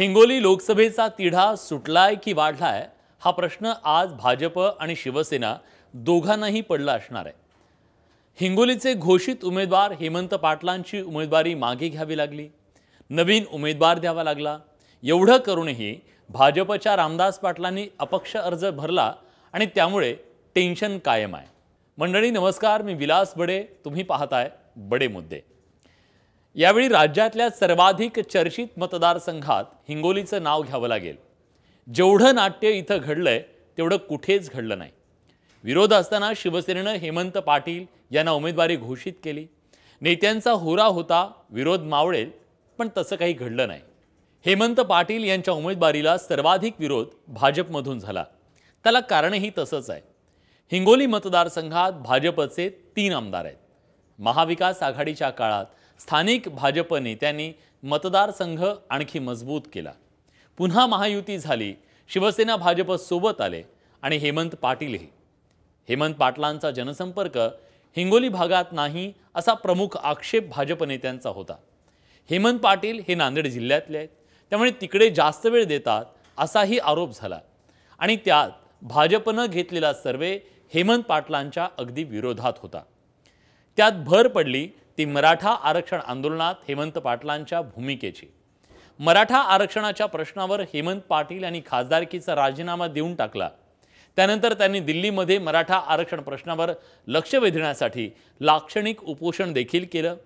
हिंगोली लोकसभेचा तिढा सुटलाय की वाढलाय हा प्रश्न आज भाजप आणि शिवसेना दोघांनाही पडला असणार आहे. हिंगोलीचे घोषित उमेदवार हेमंत पाटलांची उमेदवारी मागे घ्यावी लागली. नवीन उमेदवार द्यावा लागला. एवढं करूनही भाजपच्या रामदास पाटलांनी अपक्ष अर्ज भरला आणि त्यामुळे टेन्शन कायम आहे. मंडळी नमस्कार. मी विलास बडे. तुम्ही पाहताय बडे मुद्दे. यावेळी राज्यातल्या सर्वाधिक चर्चित मतदारसंघात हिंगोलीचं नाव घ्यावं लागेल. जेवढं नाट्य इथं घडलंय तेवढं कुठेच घडलं नाही. विरोध असताना शिवसेनेनं हेमंत पाटील यांना उमेदवारी घोषित केली. नेत्यांचा होरा होता विरोध मावळेल पण तसं काही घडलं नाही. हेमंत पाटील यांच्या उमेदवारीला सर्वाधिक विरोध भाजपमधून झाला. त्याला कारणही तसंच आहे. हिंगोली मतदारसंघात भाजपचे तीन आमदार आहेत. महाविकास आघाडीच्या काळात स्थानिक भाजप नेत्यांनी मतदारसंघ आणखी मजबूत केला. पुन्हा महायुती झाली. शिवसेना भाजप सोबत आले आणि हेमंत पाटीलही. हेमंत पाटलांचा जनसंपर्क हिंगोली भागात नाही असा प्रमुख आक्षेप भाजप नेत्यांचा होता. हेमंत पाटील हे नांदेड जिल्ह्यातले आहेत. त्यामुळे तिकडे जास्त वेळ देतात असाही आरोप झाला. आणि त्यात भाजपनं घेतलेला सर्वे हेमंत पाटलांच्या अगदी विरोधात होता. त्यात भर पडली ती मराठा आरक्षण आंदोलनात हेमंत पाटलांच्या भूमिकेची. मराठा आरक्षणाच्या प्रश्नावर हेमंत पाटील यांनी खासदारकीचा राजीनामा देऊन टाकला. त्यानंतर त्यांनी दिल्लीमध्ये मराठा आरक्षण प्रश्नावर लक्ष वेधण्यासाठी लाक्षणिक उपोषण देखील केलं.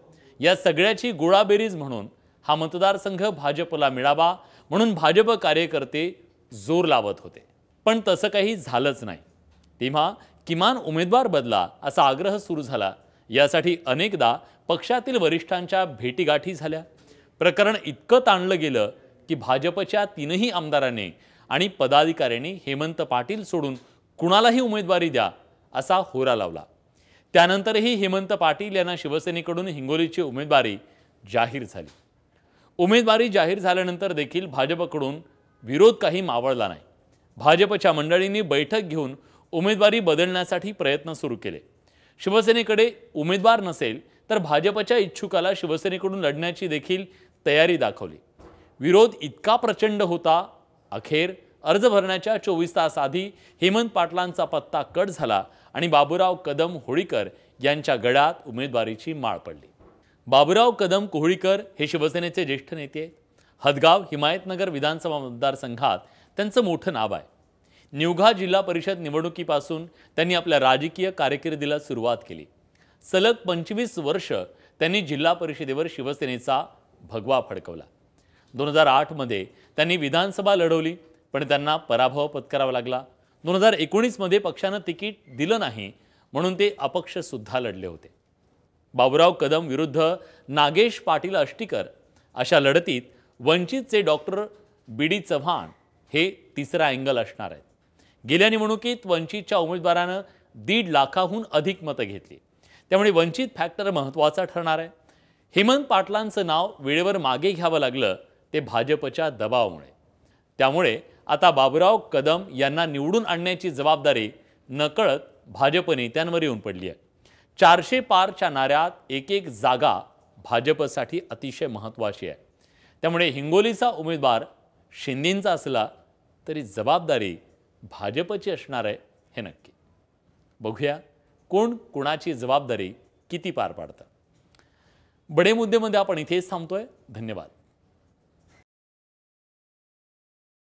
या सगळ्याची गोळाबेरीज म्हणून हा मतदारसंघ भाजपला मिळावा म्हणून भाजप कार्यकर्ते जोर लावत होते. पण तसं काही झालंच नाही. तेव्हा किमान उमेदवार बदला असा आग्रह सुरू झाला. यासाठी अनेकदा पक्षातील वरिष्ठांच्या भेटीगाठी झाल्या. प्रकरण इतकं ताणलं गेलं की भाजपच्या तीनही आमदारांनी आणि पदाधिकाऱ्यांनी हेमंत पाटील सोडून कुणालाही उमेदवारी द्या असा होरा लावला. त्यानंतरही हेमंत पाटील यांना शिवसेनेकडून हिंगोलीची उमेदवारी जाहीर झाली. उमेदवारी जाहीर झाल्यानंतर देखील भाजपकडून विरोध काही मावळला नाही. भाजपच्या मंडळींनी बैठक घेऊन उमेदवारी बदलण्यासाठी प्रयत्न सुरू केले. शिवसेनेकडे उमेदवार नसेल तर भाजपच्या इच्छुकाला शिवसेनेकडून लढण्याची देखील तयारी दाखवली. विरोध इतका प्रचंड होता अखेर अर्ज भरण्याच्या चोवीस तास आधी हेमंत पाटलांचा पत्ता कट झाला आणि बाबूराव कदम होळीकर यांच्या गळ्यात उमेदवारीची माळ पडली. बाबूराव कदम कोहळीकर हे शिवसेनेचे ज्येष्ठ नेते हदगाव हिमायतनगर विधानसभा मतदारसंघात त्यांचं मोठं नाव आहे. निवघा जिल्हा परिषद निवडणुकीपासून त्यांनी आपल्या राजकीय कारकिर्दीला सुरुवात केली. सलग पंचवीस वर्ष त्यांनी जिल्हा परिषदेवर शिवसेनेचा भगवा फडकवला. दोन हजार आठमध्ये त्यांनी विधानसभा लढवली पण त्यांना पराभव पत्करावा लागला. दोन हजार एकोणीसमध्ये पक्षानं तिकीट दिलं नाही म्हणून ते अपक्षसुद्धा लढले होते. बाबुराव कदम विरुद्ध नागेश पाटील अष्टीकर अशा लढतीत वंचितचे डॉक्टर बी डी चव्हाण हे तिसरा अँगल असणार आहेत. गेल्या निवडणुकीत वंचितच्या उमेदवारानं दीड लाखाहून अधिक मतं घेतली. त्यामुळे वंचित फॅक्टर महत्त्वाचा ठरणार आहे. हेमंत पाटलांचं नाव वेळेवर मागे घ्यावं लागलं ते भाजपच्या दबावामुळे. त्यामुळे आता बाबुराव कदम यांना निवडून आणण्याची जबाबदारी नकळत भाजप नेत्यांवर येऊन पडली आहे. चारशे पारच्या नाऱ्यात एक एक जागा भाजपसाठी अतिशय महत्त्वाची आहे. त्यामुळे हिंगोलीचा उमेदवार शिंदेंचा असला तरी जबाबदारी भाजपची असणार आहे हे नक्की. बघूया कोण कुणाची जबाबदारी किती पार पाडतं. बडे मुद्देमध्ये आपण इथेच थांबतोय. धन्यवाद.